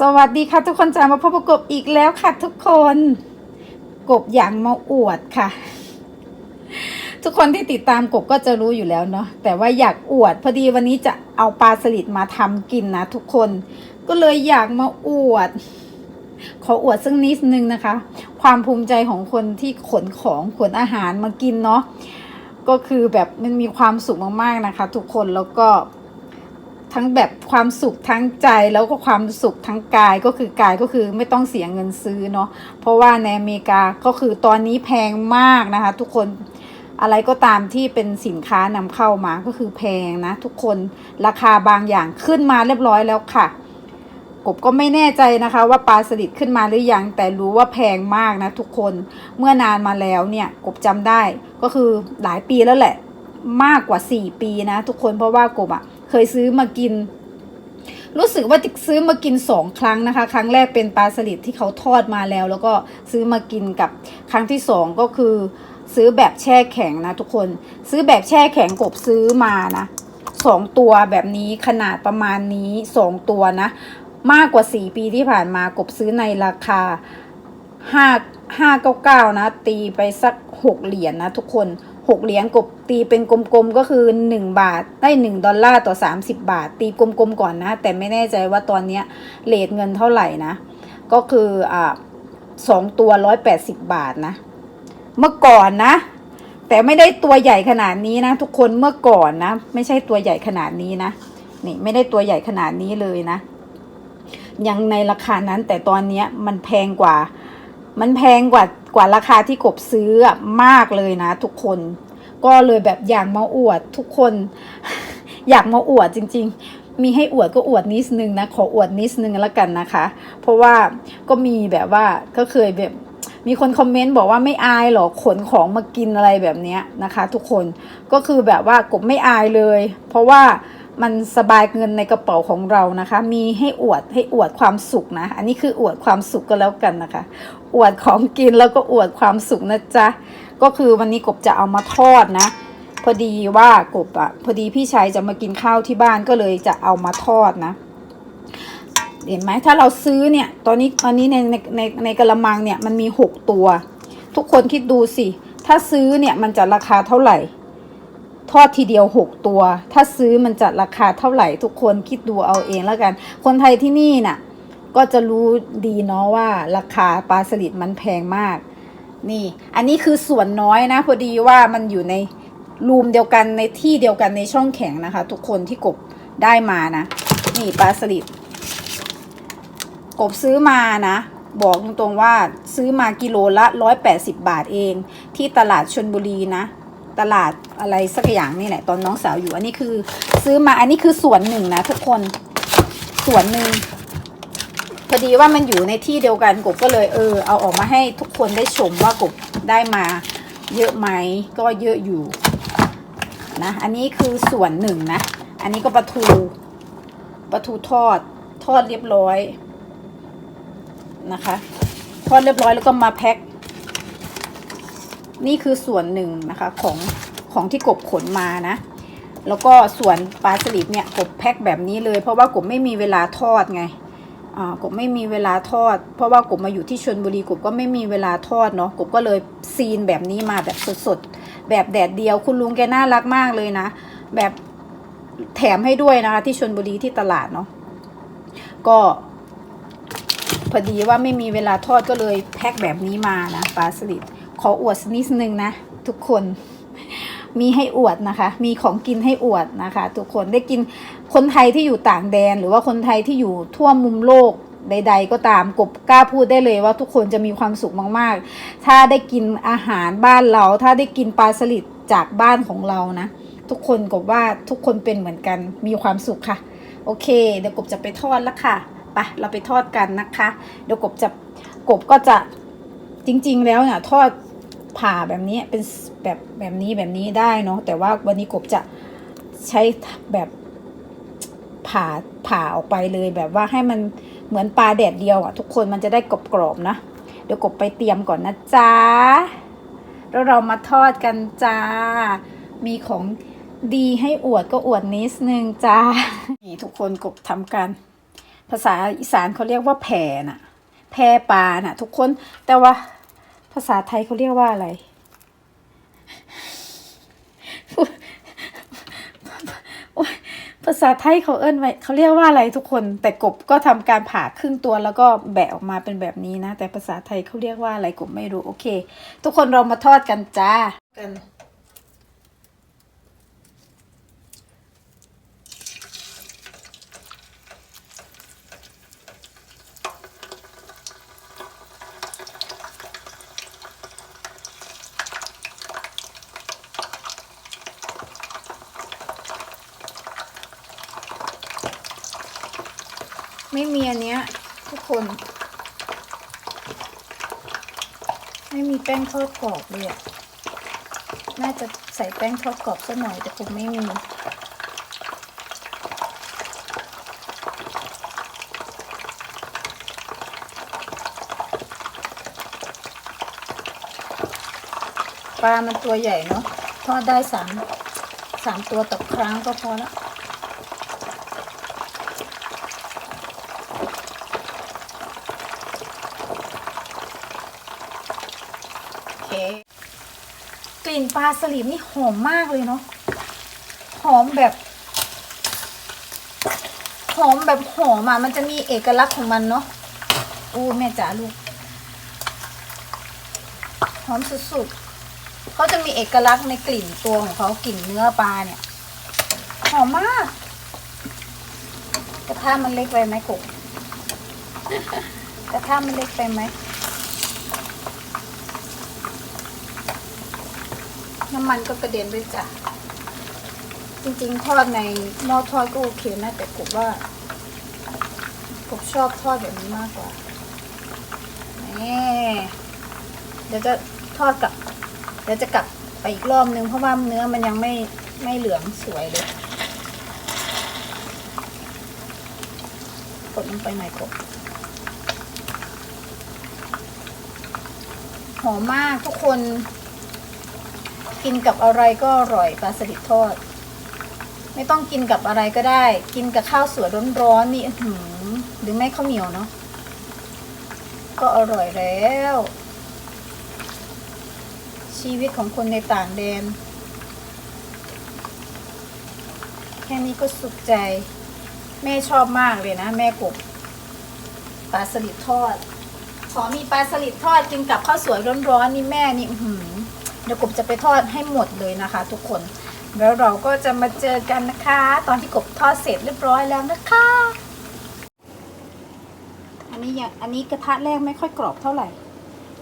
สวัสดีค่ะทุกคนจะมาพบกับกบอีกแล้วค่ะทุกคน กบอย่างมาอวดค่ะ ทุกคนที่ติดตามกบก็จะรู้อยู่แล้วเนาะแต่ว่าอยากอวด พอดีวันนี้จะเอาปลาสลิดมาทำกินนะทุกคน ก็เลยอยากมาอวด ขออวดสักนิดนึงนะคะ ความภูมิใจของคนที่ขนของขนอาหารมากินเนาะก็คือแบบมันมีความสุขมากๆนะคะ ทุกคนแล้วก็ ทั้งแบบความสุขทั้งใจแล้วก็ความสุขทั้งกายก็คือกายก็คือไม่ต้องเสียเงินซื้อเนาะเพราะว่าในอเมริกาก็คือตอนนี้แพงมากนะคะ ทุกคนอะไรก็ตามที่เป็นสินค้านำเข้ามาก็คือแพงนะ ทุกคนราคาบางอย่างขึ้นมาเรียบร้อยแล้วค่ะ กบก็ไม่แน่ใจนะคะ ว่าปลาสลิดขึ้นมาหรือยัง แต่รู้ว่าแพงมากนะ ทุกคนเมื่อนานมาแล้วเนี่ยกบจำได้ก็คือหลายปีแล้วแหละ มากกว่า 4 ปีนะ ทุกคนเพราะว่ากบอะ่ะ เคยซื้อมากิน รู้สึกว่าจะซื้อมากินสองครั้งนะคะ ครั้งแรกเป็นปลาสลิดที่เขาทอดมาแล้ว แล้วก็ซื้อมากินกับครั้งที่สองก็คือ ซื้อแบบแช่แข็งนะทุกคน ซื้อแบบแช่แข็งกบซื้อมานะสองตัวแบบนี้ขนาดประมาณนี้สองตัวนะ มากกว่าสี่ปีที่ผ่านมากบซื้อในราคาห้าห้าเก้าเก้านะ ตีไปสักหกเหรียญนนะทุกคน หกเหรียญกบตีเป็นกลมๆก็คือหนึ่งบาทได้หนึ่งดอลลาร์ต่อสามสิบบาท ตีกลมๆก่อนนะ แต่ไม่แน่ใจว่าตอนเนี้ยเลทเงินเท่าไหร่นะ ก็คืออ่าสองตัวร้อยแปดสิบบาทนะ เมื่อก่อนนะ แต่ไม่ได้ตัวใหญ่ขนาดนี้นะ ทุกคนเมื่อก่อนนะ ไม่ใช่ตัวใหญ่ขนาดนี้นะนี่ไม่ได้ตัวใหญ่ขนาดนี้เลยนะยังในราคานั้นแต่ตอนเนี้ยมันแพงกว่า มันแพงกว่า กว่าราคาที่กบซื้อมากเลยนะ ทุกคน ก็เลยแบบอยากมาอวดทุกคน อยากมาอวดจริง ๆ มีให้อวดก็อวดนิดนึงนะขออวดนิดนึงแล้วกันนะคะ เพราะว่าก็มีแบบว่าก็เคยแบบมีคนคอมเมนต์บอกว่าไม่อายหรอขนของมากินอะไรแบบนี้นะคะ ทุกคนก็คือแบบว่ากบไม่อายเลย เพราะว่า มันสบายเงินในกระเป๋าของเรานะคะ มีให้อวดให้อวดความสุขนะ อันนี้คืออวดความสุขก็แล้วกันนะคะ อวดของกินแล้วก็อวดความสุขนะจ๊ะ ก็คือวันนี้กบจะเอามาทอดนะ พอดีว่ากบอะพอดีพี่ชายจะมากินข้าวที่บ้านก็เลยจะเอามาทอดนะ เห็นไหมถ้าเราซื้อเนี่ย ตอนนี้ตอนนี้ในในในในกระมังเนี่ยมันมีหกตัว ทุกคนคิดดูสิ ถ้าซื้อเนี่ยมันจะราคาเท่าไหร่ ทอดทีเดียวหกตัว ถ้าซื้อมันจะราคาเท่าไหร่ทุกคนคิดดูเอาเองแล้วกัน คนไทยที่นี่น่ะ ก็จะรู้ดีเนาะว่าราคาปลาสลิดมันแพงมาก นี่ อันนี้คือส่วนน้อยนะ พอดีว่ามันอยู่ในรูมเดียวกันในที่เดียวกันในช่องแข็งนะคะ ทุกคนที่กบได้มานะ นี่ปลาสลิดกบซื้อมานะ บอกตรงๆว่าซื้อมากิโลละ 180 บาทเอง ที่ตลาดชนบุรีนะ ตลาดอะไรสักอย่างนี่แหละตอนน้องสาวอยู่ อันนี้คือซื้อมาอันนี้คือส่วนหนึ่งนะทุกคนส่วนหนึ่งพอดีว่ามันอยู่ในที่เดียวกันกบก็เลยเออ เอาออกมาให้ทุกคนได้ชมว่ากบได้มาเยอะไหมก็เยอะอยู่นะอันนี้คือส่วนหนึ่งนะ อันนี้ก็ปลาทูปลาทูทอดทอดเรียบร้อยนะคะ ทอดเรียบร้อยแล้วก็มาแพ็ค นี่คือส่วนหนึ่งนะคะของของที่กบขนมานะ แล้วก็ส่วนปลาสลิดเนี่ยกบแพ็คแบบนี้เลย เพราะว่ากบไม่มีเวลาทอดไงอ่ากบไม่มีเวลาทอด เพราะว่ากบมาอยู่ที่ชนบุรีกบก็ไม่มีเวลาทอดเนาะกบก็เลยซีนแบบนี้มาแบบสดๆ แบบแดดเดียวคุณลุงแกน่ารักมากเลยนะ แบบแถมให้ด้วยนะคะที่ชนบุรีที่ตลาดเนาะก็พอดีว่าไม่มีเวลาทอดก็เลยแพ็คแบบนี้มานะปลาสลิด ออวดนิดนึงนะ ทุกคนมีให้อวดนะคะ มีของกินให้อวดนะคะ ทุกคนได้กินคนไทยที่อยู่ต่างแดน หรือว่าคนไทยที่อยู่ทั่วมุมโลกใด ๆ ก็ตามกบกล้าพูดได้เลยว่าทุกคนจะมีความสุขมากๆ ถ้าได้กินอาหารบ้านเรา ถ้าได้กินปลาสลิดจากบ้านของเรานะ ทุกคนกบว่าทุกคนเป็นเหมือนกันมีความสุขค่ะ โอเค เดี๋ยวกบจะไปทอดแล้วค่ะไปเราไปทอดกันนะคะ เดี๋ยวกบจะกบก็จะจริง ๆ แล้วเนี่ยทอด ผ่าแบบนี้เป็นแบบแบบนี้แบบนี้ได้เนาะแต่ว่าวันนี้กบจะใช้แบบผ่าผ่าออกไปเลยแบบว่าให้มันเหมือนปลาแดดเดียวอะ ทุกคนมันจะได้กรอบๆนะ เดี๋ยวกบไปเตรียมก่อนนะจ๊ะแล้วเรามาทอดกันจ้า มีของดีให้อวดก็อวดนิดนึงจ้า นี่ทุกคนกบทำกัน ภาษาอีสานเขาเรียกว่าแผ่น่ะแพปลาน่ะ ทุกคนแต่ว่า ภาษาไทยเขาเรียกว่าอะไร ภาษาไทยเขาเอิ้นไว้เขาเรียกว่าอะไรทุกคน แต่กบก็ทำการผ่าครึ่งตัวแล้วก็แบะออกมาเป็นแบบนี้นะ แต่ภาษาไทยเขาเรียกว่าอะไรกบไม่รู้ โอเค ทุกคนเรามาทอดกันจ้ากัน ไม่มีอันเนี้ยทุกคน ไม่มีแป้งทอดกรอบเลยอะน่าจะใส่แป้งทอดกรอบสักหน่อยแต่คงไม่มี ปลามันตัวใหญ่เนาะทอดได้สามสามตัวต่อครั้งก็พอและ โอเค ก ลิ่นปลาสลิดนี่หอมมากเลยเนาะหอมแบบ หอมแบบหอมอะมันจะมีเอกลักษณ์ของมันเนาะอู้แม่จ๋าลูก หอมสุดๆเขาจะมีเอกลักษณ์ในกลิ่นตัวของเขากลิ่นเนื้อปลาเนี่ย หอมมาก กระทะมันเล็กไปไหมกบกระทะมันเล็กไปไหม น้ำมันก็กระเด็นด้วยจ้ะจริงๆทอดในหม้อทอดก็โอเคนะแต่กบว่ากบชอบทอดแบบนี้มากกว่านี่เดี๋ยวจะทอดกลับ เดี๋ยวจะกลับไปอีกรอบนึงเพราะว่าเนื้อมันยังไม่ไม่เหลืองสวยเลยกดลงไปหน่อยกบหอมมากทุกคน กินกับอะไรก็อร่อยปลาสลิดทอด ไม่ต้องกินกับอะไรก็ได้ กินกับข้าวสวยร้อนๆนี่อือหือหรือไม่ข้าวเหนียวเนาะก็อร่อยแล้ว ชีวิตของคนในต่างแดน แค่นี้ก็สุขใจ แม่ชอบมากเลยนะ แม่กบปลาสลิดทอดขอมีปลาสลิดทอดกินกับข้าวสวยร้อนๆนี่แม่นี่อือหือ เดี๋ยวกบจะไปทอดให้หมดเลยนะคะ ทุกคน แล้วเราก็จะมาเจอกันนะคะ ตอนที่กบทอดเสร็จเรียบร้อยแล้วนะคะ อันนี้อย่างอันนี้กระทะแรกไม่ค่อยกรอบเท่าไหร่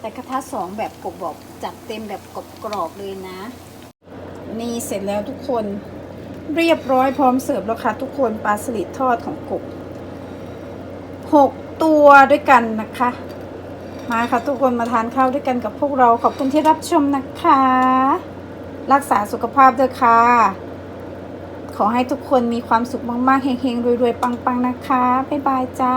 แต่กระทะสองแบบกบบอกจัดเต็มแบบกรอบกรอบเลยนะ นี่เสร็จแล้วทุกคนเรียบร้อยพร้อมเสิร์ฟแล้วค่ะทุกคนปลาสลิดทอดของกบหกตัวด้วยกันนะคะ มาค่ะทุกคนมาทานข้าวด้วยกันกับพวกเราขอบคุณที่รับชมนะคะ รักษาสุขภาพด้วยค่ะ ขอให้ทุกคนมีความสุขมากๆเฮงๆรวยๆ ปังๆนะคะ บ๊ายบายจ้า